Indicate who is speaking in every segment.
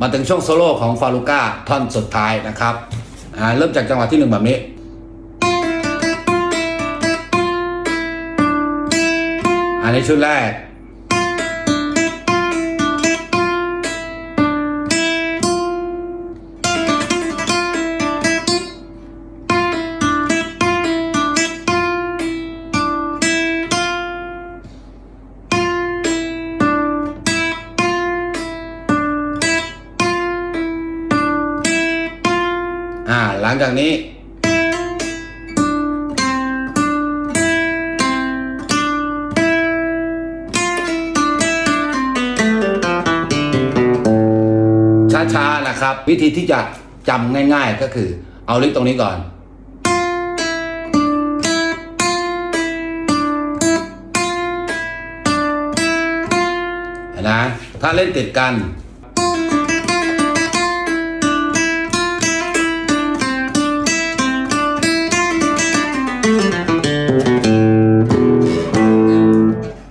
Speaker 1: มาถึงช่วงโซโล่ของฟาลูก้าท่อนสุดท้ายนะครับเริ่มจากจังหวะที่หนึ่งแบบนี้อันนี้ชุดแรก ลังจากนี้ ช้าๆนะครับ วิธีที่จะจำง่ายๆก็คือ เอาลิฟต์ตรงนี้ก่อนเห็นนะ ถ้าเล่นติดกัน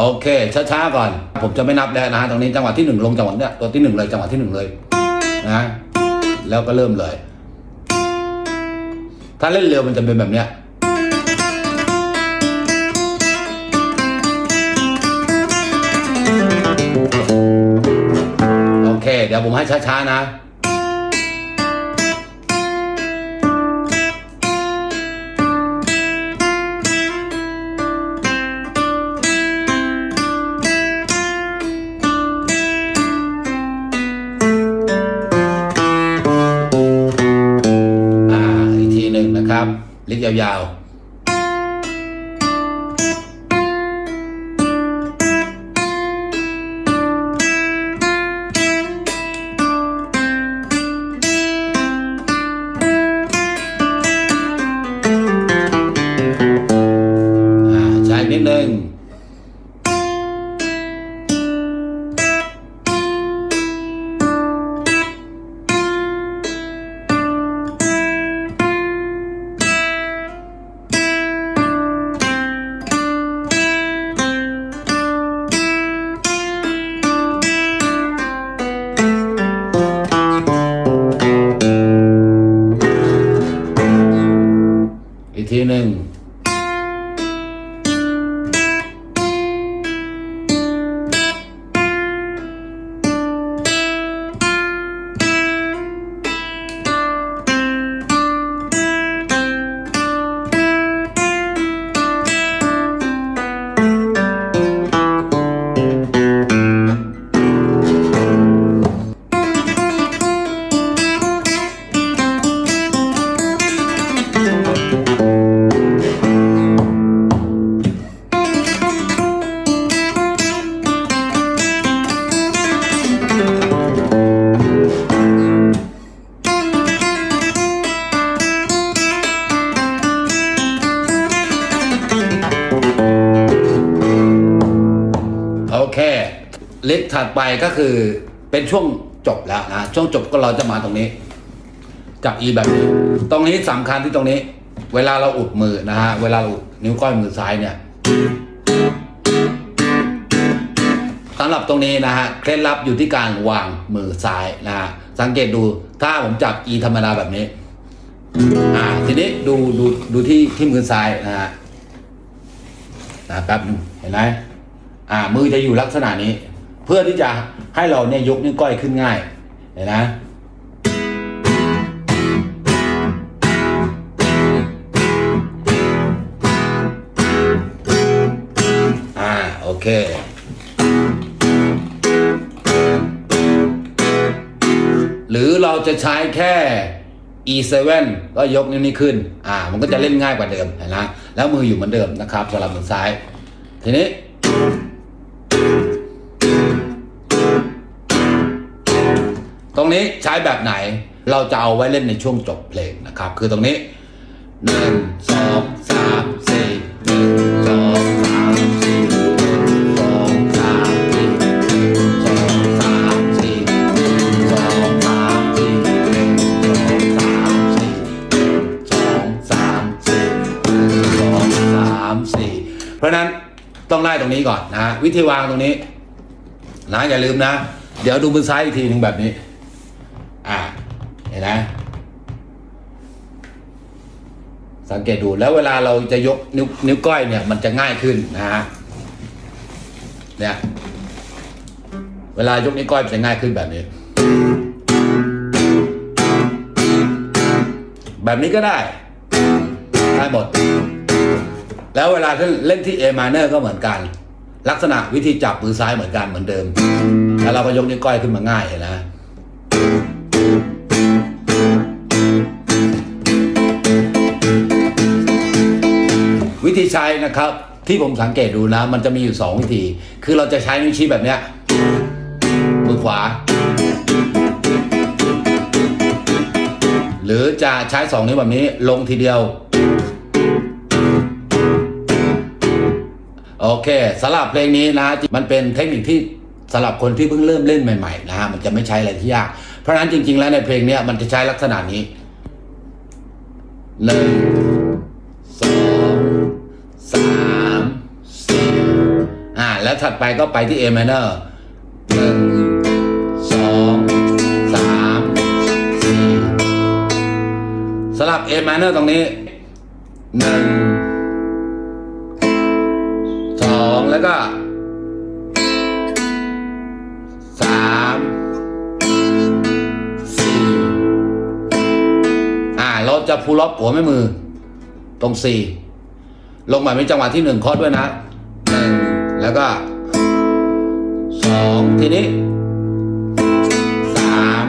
Speaker 1: โอเค ช้าๆก่อน ผมจะไม่นับแล้วนะฮะตรงนี้จังหวะที่หนึ่งลงจังหวะเนี้ยตัวที่หนึ่งเลยจังหวะที่หนึ่งเลยนะแล้วก็เริ่มเลย ถ้าเล่นเร็วมันจะเป็นแบบเนี้ยโอเค เดี๋ยวผมให้ช้าๆนะ ยาว โอเลิกถัดไปก็คือเป็นช่วงจบแล้วนะช่วงจบก็เราจะมาตรงนี้ จับ E แบบนี้ ตรงนี้สำคัญที่ตรงนี้ เวลาเราอุดมือนะฮะเวลาเราอุดนิ้วก้อยมือซ้ายเนี่ยสำหรับตรงนี้นะฮะเคล็ดลับอยู่ที่การวางมือซ้ายนะฮะสังเกตดูถ้าผมจับ E ธรรมดาแบบนี้อ่าทีนี้ดูดูดูที่ที่มือซ้ายนะฮะนะแป๊บนึงเห็นไหม อ่ามือจะอยู่ลักษณะนี้ เพื่อที่จะให้เราเนี่ยยกนิ้วก้อยขึ้นง่ายเห็นนะอ่าโอเคหรือเราจะใช้แค่ E7 ก็ยกนิ้วนี้ขึ้น อ่า มันก็จะเล่นง่ายกว่าเดิมเห็นนะแล้วมืออยู่เหมือนเดิมนะครับสำหรับมือซ้าย ทีนี้ ใช้แบบไหน เราจะเอาไว้เล่นในช่วงจบเพลงนะครับ คือตรงนี้หนึ่งสองสามสี่หนึ่งสองสามสี่สองสามสี่สองสามสี่สองสาสองสามสี่สองสาสองสามสี่เพราะนั้นต้องไล่ตรงนี้ก่อนนะ วิธีวางตรงนี้นะอย่าลืมนะ เดี๋ยวดูมือซ้ายอีกทีหนึ่งแบบนี้ ห็นไหมสังเกตดูแล้วเวลาเราจะยกนิ้วนิ้วก้อยเนี่ย มันจะง่ายขึ้นนะฮะเนี่ยเวลายกนิ้วก้อยมันจะง่ายขึ้นแบบนี้ แบบนี้ก็ได้ได้หมด แล้วเวลาเล่นที่ A minor ก็เหมือนกัน ลักษณะวิธีจับมือซ้ายเหมือนกันเหมือนเดิม แล้วเราก็ยกนิ้วก้อยขึ้นมาง่ายเห็นไหม ธีใช้นะครับ ที่ผมสังเกตดูนะ มันจะมีอยู่สองวิธี คือเราจะใช้นิ้วชี้แบบเนี้ยมือขวา หรือจะใช้สองนิ้วแบบนี้ลงทีเดียว โอเคสำหรับเพลงนี้นะ มันเป็นเทคนิคที่สำหรับคนที่เพิ่งเริ่มเล่นใหม่ๆนะฮะมันจะไม่ใช้อะไรที่ยาก เพราะนั้นจริง ๆ แล้วในเพลงนี้มันจะใช้ลักษณะนี้หนึ่ง แล้วถัดไปก็ไปที่ A minor หนึ่งสองสามสี่สำหรับ A minor ตรงนี้หนึ่งสองแล้วก็สามสี่อ่าเราจะพูลล็อกหัวแม่มือตรงสี่ลงมาเป็นจังหวะที่หนึ่งคอร์ดด้วยนะ แล้วก็สองทีนี้สาม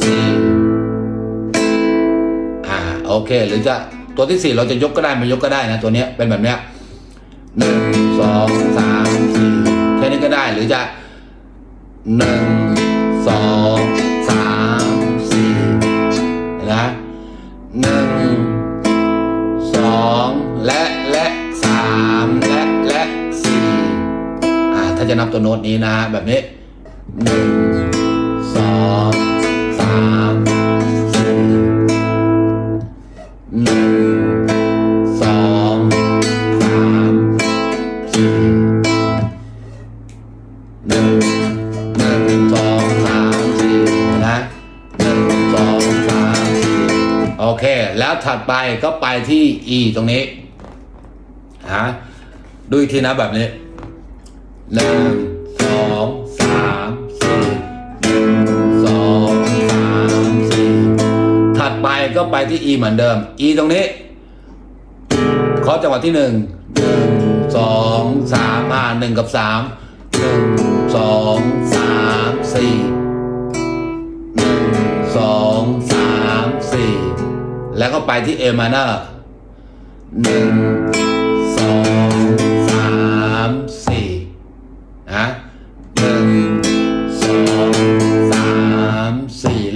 Speaker 1: สี่อ่าโอเค หรือจะตัวที่สี่เราจะยกก็ได้ไม่ยกก็ได้นะ ตัวเนี้ยเป็นแบบเนี้ยหนึ่งสองสามสี่แค่นี้ก็ได้หรือจะหนึ่ง จะนับตัวโน้ตนี้นะแบบนี้หนึ่งสองสามสี่หนึ่งสองสามสี่หนึ่งหนึ่งสองสามสี่นะหนึ่งสองสามสี่โอเค แล้วถัดไปก็ไปที่ E ตรงนี้ฮะดูอีกทีนะแบบนี้ หนึ่งสองสามสี่หนึ่งสองสามสี่ถัดไปก็ไปที่ E เหมือนเดิม E ตรงนี้ขอจังหวะที่หนึ่งหนึ่งสองสามอ่าหนึ่งกับสามหนึ่งสองสามสี่หนึ่งสองสามสี่แล้วก็ไปที่เอมาเนอร์หนึ่ง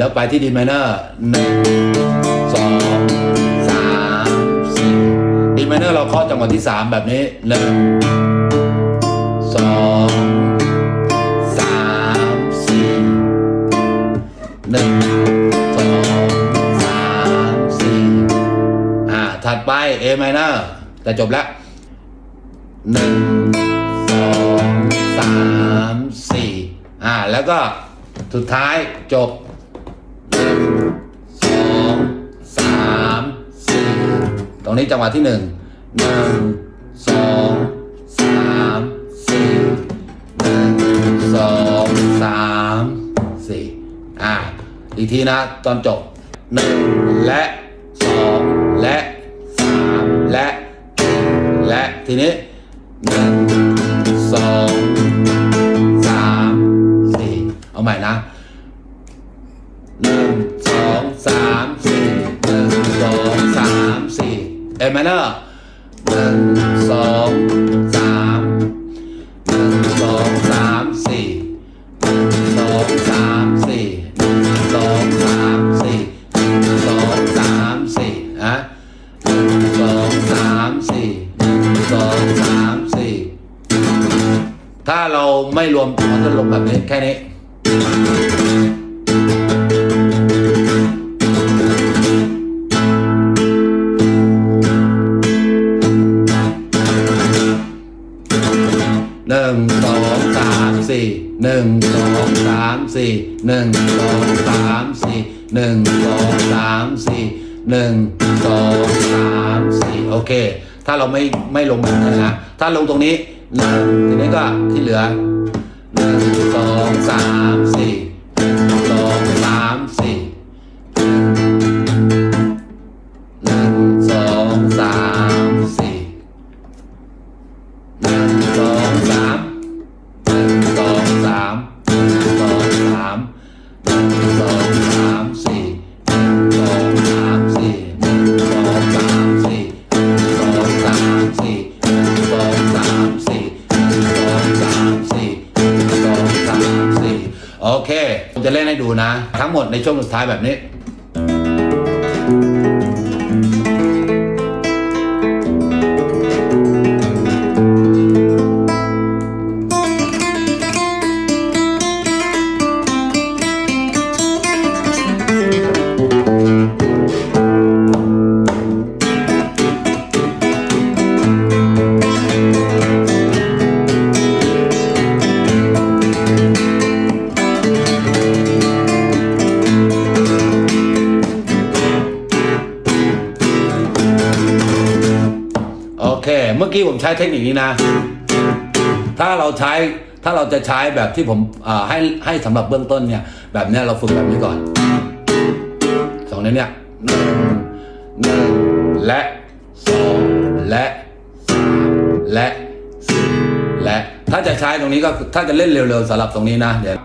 Speaker 1: แล้วไปที่ดีมเนอร์หนึ่งสองสามสี่ดีมเนอร์เราเคาะจังหวะที่สามแบบนี้หนึ่งสองสามสี่หนึ่งสองสามสี่อ่าถัดไป A minor แต่จบแล้วหนึ่งสองสามสี่อ่าแล้วก็สุดท้ายจบ ตรงนี้จังหวะที่หนึ่งหนึ่งสองสามสี่หนึ่งสองสามสี่อ่าอีกทีนะตอนจบหนึ่งและสองและสามและสี่และทีนี้หนึ่งสองสามสี่เอาใหม่นะ เหนึ่งสองสามสี่หนึ่งสองสามสี่หนึ่งสองสามสี่โอเค ถ้าเราไม่ไม่ลงแบบนี้นะถ้าลงตรงนี้หนึ่งทีนี้ก็ที่เหลือหนึ่งสองสาม ในช่วงสุดท้ายแบบนี้ เค เมื่อกี้ผมใช้เทคนิคนี้นะ ถ้าเราใช้ถ้าเราจะใช้แบบที่ผมให้ให้สำหรับเบื้องต้นเนี่ย แบบเนี้ยเราฝึกแบบนี้ก่อนสองนิ้เนี่ยหนึ่งหนึ่งและสองและสามและสี่และ ถ้าจะใช้ตรงนี้ก็ถ้าจะเล่นเร็วๆสำหรับตรงนี้นะเดี๋ยว